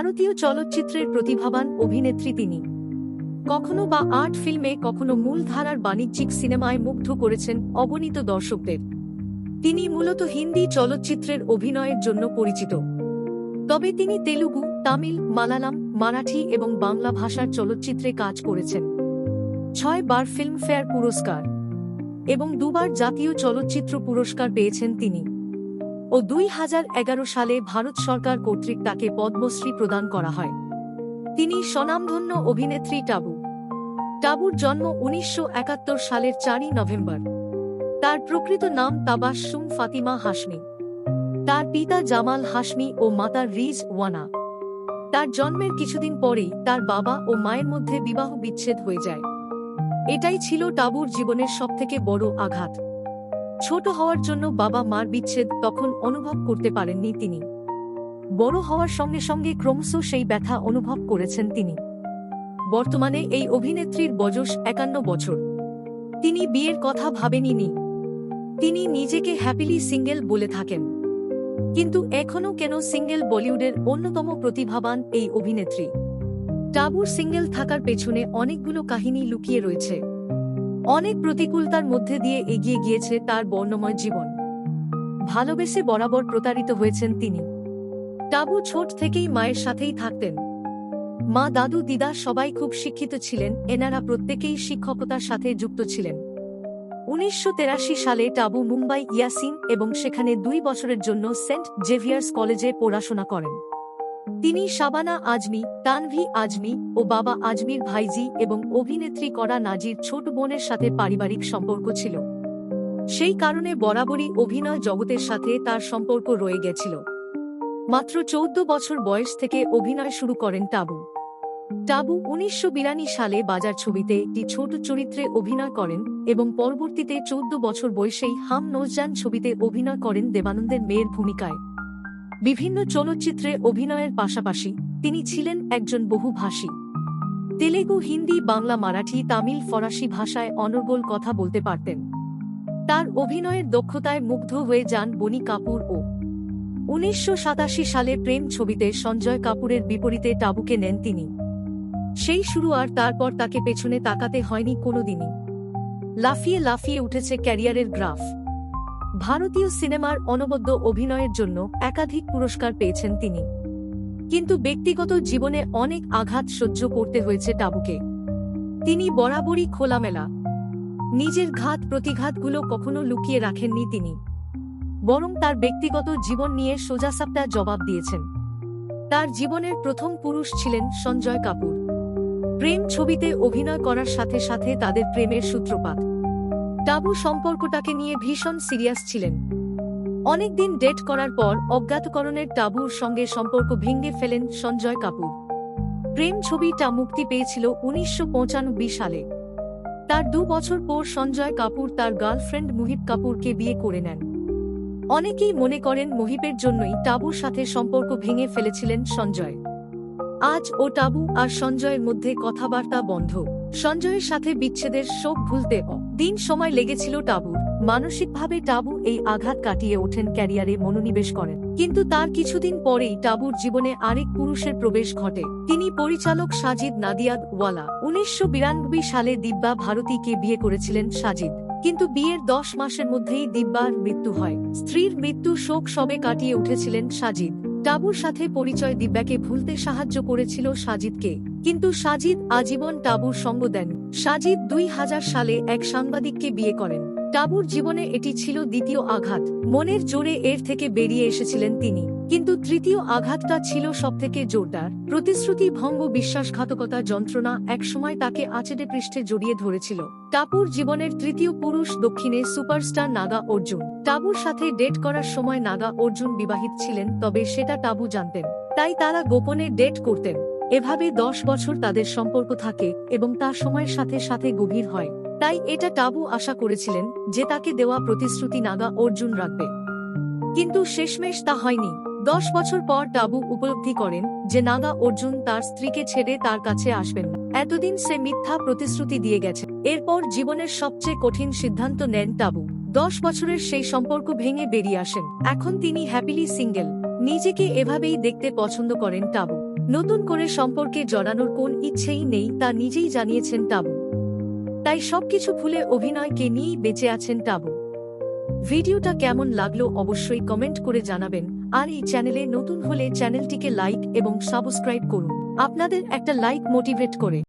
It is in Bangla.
ভারতীয় চলচ্চিত্রের প্রতিভাবান অভিনেত্রী তিনি। কখনো বা আর্ট ফিল্মে কখনো মূলধারার বাণিজ্যিক সিনেমায় মুগ্ধ করেছেন অগণিত দর্শকদের। তিনি মূলত হিন্দি চলচ্চিত্রের অভিনয়ের জন্য পরিচিত। তবে তিনি তেলুগু, তামিল, মালায়ালাম, মারাঠি এবং বাংলা ভাষার চলচ্চিত্রে কাজ করেছেন। ছয় বার ফিল্মফেয়ার পুরস্কার এবং দুবার জাতীয় চলচ্চিত্র পুরস্কার পেয়েছেন তিনি। ও দুই হাজার এগারো সালে ভারত সরকার কর্তৃক তাকে পদ্মশ্রী প্রদান করা হয়। তিনি স্বনামধন্য অভিনেত্রী টাবু। টাবুর জন্ম উনিশশো একাত্তর সালের চারই নভেম্বর। তার প্রকৃত নাম তাবাসসুম ফাতিমা হাসমি তার পিতা জামাল হাসমি ও মাতা রিজ ওয়ানা। তার জন্মের কিছুদিন পরেই তার বাবা ও মায়ের মধ্যে বিবাহ বিচ্ছেদ হয়ে যায়। এটাই ছিল টাবুর জীবনের সবথেকে বড় আঘাত। ছোট হওয়ার জন্য বাবা মার বিচ্ছেদ তখন অনুভব করতে পারেননি তিনি। বড় হওয়ার সঙ্গে সঙ্গে ক্রমশ সেই ব্যথা অনুভব করেছেন তিনি। বর্তমানে এই অভিনেত্রীর বয়স একান্ন বছর। তিনি বিয়ের কথা ভাবেননি তিনি নিজেকে হ্যাপিলি সিঙ্গেল বলে থাকেন। কিন্তু এখনও কেন সিঙ্গেল বলিউডের অন্যতম প্রতিভাবান এই অভিনেত্রী? টাবুর সিঙ্গেল থাকার পেছনে অনেকগুলো কাহিনী লুকিয়ে রয়েছে। অনেক প্রতিকূলতার মধ্যে দিয়ে এগিয়ে গিয়েছে তার বর্ণময় জীবন। ভালোবেসে বরাবর প্রতারিত হয়েছেন তিনি। টাবু ছোট থেকেই মায়ের সাথেই থাকতেন। মা দাদু দিদা সবাই খুব শিক্ষিত ছিলেন, এনারা প্রত্যেকেই শিক্ষকতার সাথে যুক্ত ছিলেন। উনিশশো সালে টাবু মুম্বাই, ইয়াসিন এবং সেখানে দুই বছরের জন্য সেন্ট জেভিয়ার্স কলেজে পড়াশোনা করেন। তিনি শাবানা আজমি, তানভি আজমি ও বাবা আজমির ভাইজি এবং অভিনেত্রী করা নাজির ছোট বোনের সাথে পারিবারিক সম্পর্ক ছিল। সেই কারণে বরাবরই অভিনয় জগতের সাথে তার সম্পর্ক রয়ে গেছিল। মাত্র চৌদ্দ বছর বয়স থেকে অভিনয় শুরু করেন টাবু। টাবু উনিশশো সালে বাজার ছবিতে একটি ছোট চরিত্রে অভিনয় করেন এবং পরবর্তীতে চৌদ্দ বছর বয়সেই হাম নৌজান ছবিতে অভিনয় করেন দেবানন্দের মেয়ের ভূমিকায়। বিভিন্ন চলচ্চিত্রে অভিনয়ের পাশাপাশি তিনি ছিলেন একজন বহুভাষী। তেলেগু, হিন্দি, বাংলা, মারাঠি, তামিল, ফরাসি ভাষায় অনর্গল কথা বলতে পারতেন। তার অভিনয়ের দক্ষতায় মুগ্ধ হয়ে যান বনি কাপুর ও। উনিশশো সাতাশি সালে প্রেম ছবিতে সঞ্জয় কাপুরের বিপরীতে টাবুকে নেন তিনি। সেই শুরু আর তারপর তাকে পেছনে তাকাতে হয়নি কোনোদিনই। লাফিয়ে লাফিয়ে উঠেছে ক্যারিয়ারের গ্রাফ। ভারতীয় সিনেমার অনবদ্য অভিনয়ের জন্য একাধিক পুরস্কার পেয়েছেন তিনি। কিন্তু ব্যক্তিগত জীবনে অনেক আঘাত সহ্য করতে হয়েছে টাবুকে। তিনি বরাবরই খোলামেলা। নিজের ঘাত প্রতিঘাতগুলো কখনো লুকিয়ে রাখেননি তিনি। বরং তার ব্যক্তিগত জীবন নিয়ে সোজাসাপটা জবাব দিয়েছেন। তার জীবনের প্রথম পুরুষ ছিলেন সঞ্জয় কাপুর। প্রেম ছবিতে অভিনয় করার সাথে সাথে তাদের প্রেমের সূত্রপাত। টাবু সম্পর্কটাকে নিয়ে ভীষণ সিরিয়াস ছিলেন। অনেকদিন ডেট করার পর অজ্ঞাতকরণের টাবুর সঙ্গে সম্পর্ক ভেঙে ফেলেন সঞ্জয় কাপুর। প্রেম ছবিটা মুক্তি পেয়েছিল উনিশশো পঁচানব্বই সালে। তার দু বছর পর সঞ্জয় কাপুর তার গার্লফ্রেন্ড মুহিব কাপুরকে বিয়ে করে নেন। অনেকেই মনে করেন মহিবের জন্যই টাবুর সাথে সম্পর্ক ভেঙে ফেলেছিলেন সঞ্জয়। আজ ও টাবু আর সঞ্জয়ের মধ্যে কথাবার্তা বন্ধ। সঞ্জয়ের সাথে বিচ্ছেদের শোক ভুলতে দিন সময় লেগেছিল টাবুর। মানসিকভাবে টাবু এই আঘাত কাটিয়ে ওঠেন ক্যারিয়ারে মনোনিবেশ করেন। কিন্তু তার কিছুদিন পরেই টাবুর জীবনে আরেক পুরুষের প্রবেশ ঘটে। তিনি পরিচালক সাজিদ নাদিয়াদ ওয়ালা উনিশশো বিরানব্বই সালে দিব্যা ভারতীকে বিয়ে করেছিলেন সাজিদ। কিন্তু বিয়ের দশ মাসের মধ্যেই দিব্যার মৃত্যু হয়। স্ত্রীর মৃত্যু শোক সবে কাটিয়ে উঠেছিলেন সাজিদ। টাবুর সাথে পরিচয় দিব্যাকে ভুলতে সাহায্য করেছিল সাজিদকে। কিন্তু সাজিদ আজীবন টাবুর সঙ্গ দেন। সাজিদ দুই হাজার সালে এক সাংবাদিককে বিয়ে করেন। টাবুর জীবনে এটি ছিল দ্বিতীয় আঘাত। মনের জোরে এর থেকে বেরিয়ে এসেছিলেন তিনি। কিন্তু তৃতীয় আঘাতটা ছিল সবথেকে জোরদার। প্রতিশ্রুতি ভঙ্গ বিশ্বাসঘাতকতা যন্ত্রণা একসময় তাকে আচেডে পৃষ্ঠে জড়িয়ে ধরেছিল। টাপুর জীবনের তৃতীয় পুরুষ দক্ষিণে সুপারস্টার নাগা অর্জুন। টাবুর সাথে ডেট করার সময় নাগা অর্জুন বিবাহিত ছিলেন, তবে সেটা টাবু জানতেন। তাই তারা গোপনে ডেট করতেন। এভাবে দশ বছর তাদের সম্পর্ক থাকে এবং তা সময়ের সাথে সাথে গভীর হয়। তাই এটা টাবু আশা করেছিলেন যে তাকে দেওয়া প্রতিশ্রুতি নাগা অর্জুন রাখবে। কিন্তু শেষমেশ তা হয়নি। দশ বছর পর টাবু উপলব্ধি করেন যে নাগা অর্জুন তার স্ত্রীকে ছেড়ে তার কাছে আসবেন না। এতদিন সে মিথ্যা প্রতিশ্রুতি দিয়ে গেছে। এরপর জীবনের সবচেয়ে কঠিন সিদ্ধান্ত নেন টাবু। দশ বছরের সেই সম্পর্ক ভেঙে বেরিয়ে আসেন। এখন তিনি হ্যাপিলি সিঙ্গেল নিজেকে এভাবেই দেখতে পছন্দ করেন টাবু। নতুন করে সম্পর্কে জড়ানোর কোন ইচ্ছেই নেই তা নিজেই জানিয়েছেন টাবু। তাই সবকিছু ভুলে অভিনয়কে নিয়েই বেঁচে আছেন টাবু। ভিডিওটা কেমন লাগল অবশ্যই কমেন্ট করে জানাবেন, আর এই চ্যানেলে নতুন হলে চ্যানেলটিকে লাইক এবং সাবস্ক্রাইব করুন। আপনাদের একটা লাইক মোটিভেট করে।